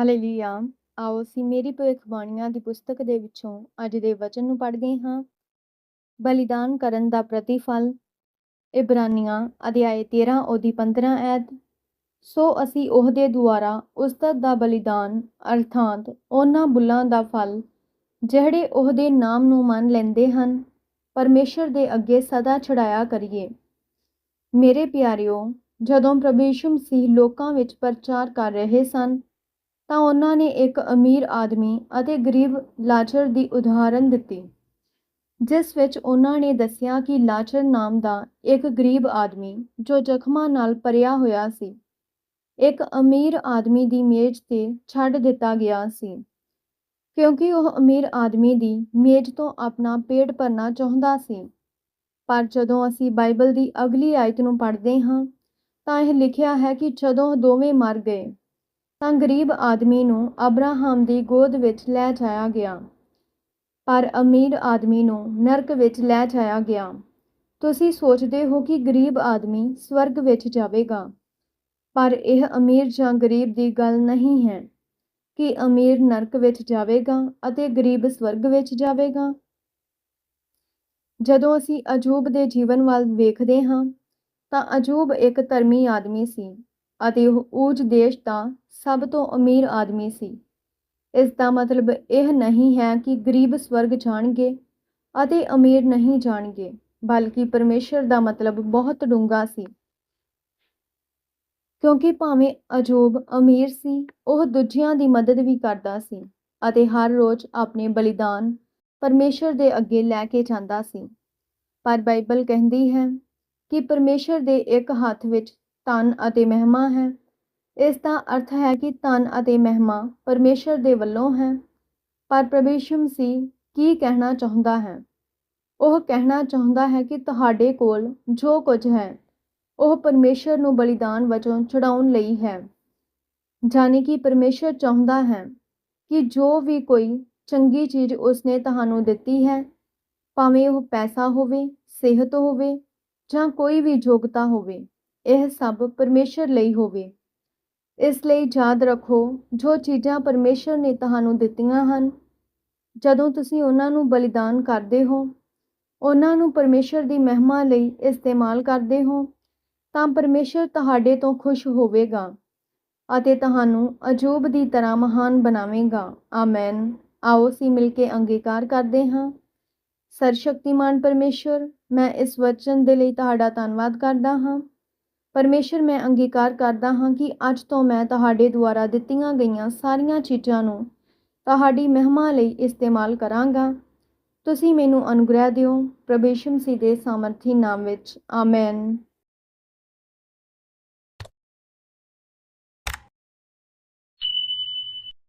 Hallelujah. ਆਓ ਅਸੀਂ ਮੇਰੀ ਭਵਿੱਖਬਾਣੀਆਂ ਦੀ ਪੁਸਤਕ ਦੇ ਵਿੱਚੋਂ ਅੱਜ ਦੇ ਵਚਨ ਨੂੰ ਪੜ੍ਹਦੇ ਹਾਂ। ਬਲੀਦਾਨ ਕਰਨ ਦਾ ਪ੍ਰਤੀਫਲ, ਇਬਰਾਨੀਆਂ ਅਧਿਆਇ 13 ਉਹਦੀ 15 ਐਦ। ਸੋ ਅਸੀਂ ਉਹਦੇ ਦੁਆਰਾ ਉਸਤਤ ਦਾ ਬਲੀਦਾਨ, ਅਰਥਾਤ ਉਹਨਾਂ ਬੁੱਲਾਂ ਦਾ ਫਲ, ਜਿਹੜੇ ਉਹਦੇ ਨਾਮ ਨੂੰ ਮੰਨ ਲੈਂਦੇ ਹਨ, ਪਰਮੇਸ਼ਰ ਦੇ ਅੱਗੇ ਸਦਾ ਚੜਾਇਆ ਕਰੀਏ। ਮੇਰੇ ਪਿਆਰਿਓ, ਜਦੋਂ ਪ੍ਰਭੂ ਯਿਸੂ ਮਸੀਹ ਲੋਕਾਂ ਵਿੱਚ ਪ੍ਰਚਾਰ ਕਰ ਰਹੇ ਸਨ ਤਾਂ ਉਹਨਾਂ ਨੇ ਇੱਕ ਅਮੀਰ ਆਦਮੀ ਅਤੇ ਗਰੀਬ ਲਾਜ਼ਰ ਦੀ ਉਦਾਹਰਨ ਦਿੱਤੀ, ਜਿਸ ਵਿੱਚ ਉਹਨਾਂ ਨੇ ਦੱਸਿਆ ਕਿ ਲਾਜ਼ਰ ਨਾਮ ਦਾ ਇੱਕ ਗਰੀਬ ਆਦਮੀ ਜੋ ਜ਼ਖਮਾਂ ਨਾਲ ਭਰਿਆ ਹੋਇਆ ਸੀ, ਇੱਕ ਅਮੀਰ ਆਦਮੀ ਦੀ ਮੇਜ਼ ਤੇ ਛੱਡ ਦਿੱਤਾ ਗਿਆ ਸੀ, ਕਿਉਂਕਿ ਉਹ ਅਮੀਰ ਆਦਮੀ ਦੀ ਮੇਜ਼ ਤੋਂ ਆਪਣਾ ਪੇਟ ਭਰਨਾ ਚਾਹੁੰਦਾ ਸੀ। ਪਰ ਜਦੋਂ ਅਸੀਂ ਬਾਈਬਲ ਦੀ ਅਗਲੀ ਆਇਤ ਨੂੰ ਪੜ੍ਹਦੇ ਹਾਂ, ਤਾਂ ਇਹ ਲਿਖਿਆ ਹੈ ਕਿ ਜਦੋਂ ਦੋਵੇਂ ਮਰ ਗਏ ਤਾਂ ਗਰੀਬ ਆਦਮੀ ਨੂੰ ਅਬਰਾਹਮ ਦੀ ਗੋਦ ਵਿੱਚ ਲੈ ਜਾਇਆ ਗਿਆ। ਪਰ ਅਮੀਰ ਆਦਮੀ ਨੂੰ ਨਰਕ ਵਿੱਚ ਲੈ ਜਾਇਆ ਗਿਆ। ਤੁਸੀਂ ਸੋਚਦੇ ਹੋ ਕਿ ਗਰੀਬ ਆਦਮੀ ਸਵਰਗ ਵਿੱਚ ਜਾਵੇਗਾ। ਪਰ ਇਹ ਅਮੀਰ ਜਾਂ ਗਰੀਬ ਦੀ ਗੱਲ ਨਹੀਂ ਹੈ ਕਿ ਅਮੀਰ ਨਰਕ ਵਿੱਚ ਜਾਵੇਗਾ ਅਤੇ ਗਰੀਬ ਸਵਰਗ ਵਿੱਚ ਜਾਵੇਗਾ। ਜਦੋਂ ਅਸੀਂ ਅਜੂਬ ਦੇ ਜੀਵਨ ਵੱਲ ਵੇਖਦੇ ਹਾਂ, ਤਾਂ ਅਜੂਬ ਇੱਕ ਧਰਮੀ ਆਦਮੀ ਸੀ। ਅਤੇ ਉਹ ਊਜ ਦੇਸ਼ ਦਾ ਸਭ ਤੋਂ ਅਮੀਰ ਆਦਮੀ ਸੀ। ਇਸ ਦਾ ਮਤਲਬ ਇਹ ਨਹੀਂ ਹੈ ਕਿ ਗਰੀਬ ਸਵਰਗ ਜਾਣਗੇ ਅਤੇ ਅਮੀਰ ਨਹੀਂ ਜਾਣਗੇ, ਬਲਕਿ ਪਰਮੇਸ਼ਰ ਦਾ ਮਤਲਬ ਬਹੁਤ ਡੂੰਘਾ ਸੀ। ਕਿਉਂਕਿ ਭਾਵੇਂ ਅਜੋਬ ਅਮੀਰ ਸੀ, ਉਹ ਦੂਜਿਆਂ ਦੀ ਮਦਦ ਵੀ ਕਰਦਾ ਸੀ ਅਤੇ ਹਰ ਰੋਜ਼ ਆਪਣੇ ਬਲੀਦਾਨ ਪਰਮੇਸ਼ਰ ਦੇ ਅੱਗੇ ਲੈ ਕੇ ਜਾਂਦਾ ਸੀ। ਪਰ ਬਾਈਬਲ ਕਹਿੰਦੀ ਹੈ ਕਿ ਪਰਮੇਸ਼ਰ ਦੇ ਇੱਕ ਹੱਥ ਵਿੱਚ ਧਨ ਅਤੇ ਮਹਿਮਾ ਹੈ। ਇਸ ਦਾ ਅਰਥ ਹੈ ਕਿ ਧਨ ਅਤੇ ਮਹਿਮਾ ਪਰਮੇਸ਼ਰ ਦੇ ਵੱਲੋਂ ਹੈ। ਪਰ ਪ੍ਰਭੂ ਮਸੀਹ ਕੀ ਕਹਿਣਾ ਚਾਹੁੰਦਾ ਹੈ? ਉਹ ਕਹਿਣਾ ਚਾਹੁੰਦਾ ਹੈ ਕਿ ਤੁਹਾਡੇ ਕੋਲ ਜੋ ਕੁਝ ਹੈ, ਉਹ ਪਰਮੇਸ਼ਰ ਨੂੰ ਬਲੀਦਾਨ ਵਜੋਂ ਚੜਾਉਣ ਲਈ ਹੈ। ਜਾਨੀ ਕਿ ਪਰਮੇਸ਼ਰ ਚਾਹੁੰਦਾ ਹੈ ਕਿ ਜੋ ਵੀ ਕੋਈ ਚੰਗੀ ਚੀਜ਼ ਉਸਨੇ ਤੁਹਾਨੂੰ ਦਿੱਤੀ ਹੈ, ਭਾਵੇਂ ਉਹ ਪੈਸਾ ਹੋਵੇ, ਸਿਹਤ ਹੋਵੇ ਜਾਂ ਕੋਈ ਵੀ ਯੋਗਤਾ ਹੋਵੇ ਇਹ ਸਭ ਪਰਮੇਸ਼ਰ ਲਈ ਹੋਵੇ। ਇਸ ਲਈ ਯਾਦ ਰੱਖੋ, ਜੋ ਚੀਜ਼ਾਂ ਪਰਮੇਸ਼ਰ ਨੇ ਤੁਹਾਨੂੰ ਦਿੱਤੀਆਂ ਹਨ, ਜਦੋਂ ਤੁਸੀਂ ਉਹਨਾਂ ਨੂੰ ਬਲੀਦਾਨ ਕਰਦੇ ਹੋ, ਉਹਨਾਂ ਨੂੰ ਪਰਮੇਸ਼ਰ ਦੀ ਮਹਿਮਾ ਲਈ ਇਸਤੇਮਾਲ ਕਰਦੇ ਹੋ, ਤਾਂ ਪਰਮੇਸ਼ਰ ਤੁਹਾਡੇ ਤੋਂ ਖੁਸ਼ ਹੋਵੇਗਾ ਅਤੇ ਤੁਹਾਨੂੰ ਅਜੂਬ ਦੀ ਤਰ੍ਹਾਂ ਮਹਾਨ ਬਣਾਵੇਗਾ। ਆਮੈਨ। ਆਓ ਅਸੀਂ ਮਿਲ ਕੇ ਅੰਗੀਕਾਰ ਕਰਦੇ ਹਾਂ। ਸਰਸ਼ਕਤੀਮਾਨ ਪਰਮੇਸ਼ਰ, ਮੈਂ ਇਸ ਵਚਨ ਦੇ ਲਈ ਤੁਹਾਡਾ ਧੰਨਵਾਦ ਕਰਦਾ ਹਾਂ। ਪਰਮੇਸ਼ਰ, ਮੈਂ ਅੰਗੀਕਾਰ ਕਰਦਾ ਹਾਂ ਕਿ ਅੱਜ ਤੋਂ ਮੈਂ ਤੁਹਾਡੇ ਦੁਆਰਾ ਦਿੱਤੀਆਂ ਗਈਆਂ ਸਾਰੀਆਂ ਚੀਜ਼ਾਂ ਨੂੰ ਤੁਹਾਡੀ ਮਹਿਮਾ ਲਈ ਇਸਤੇਮਾਲ ਕਰਾਂਗਾ। ਤੁਸੀਂ ਮੈਨੂੰ ਅਨੁਗ੍ਰਹਿ ਦਿਓ। ਪ੍ਰਭੂ ਯਿਸੂ ਮਸੀਹ ਦੇ ਸਾਮਰਥੀ ਨਾਮ ਵਿੱਚ, ਆਮੈਨ।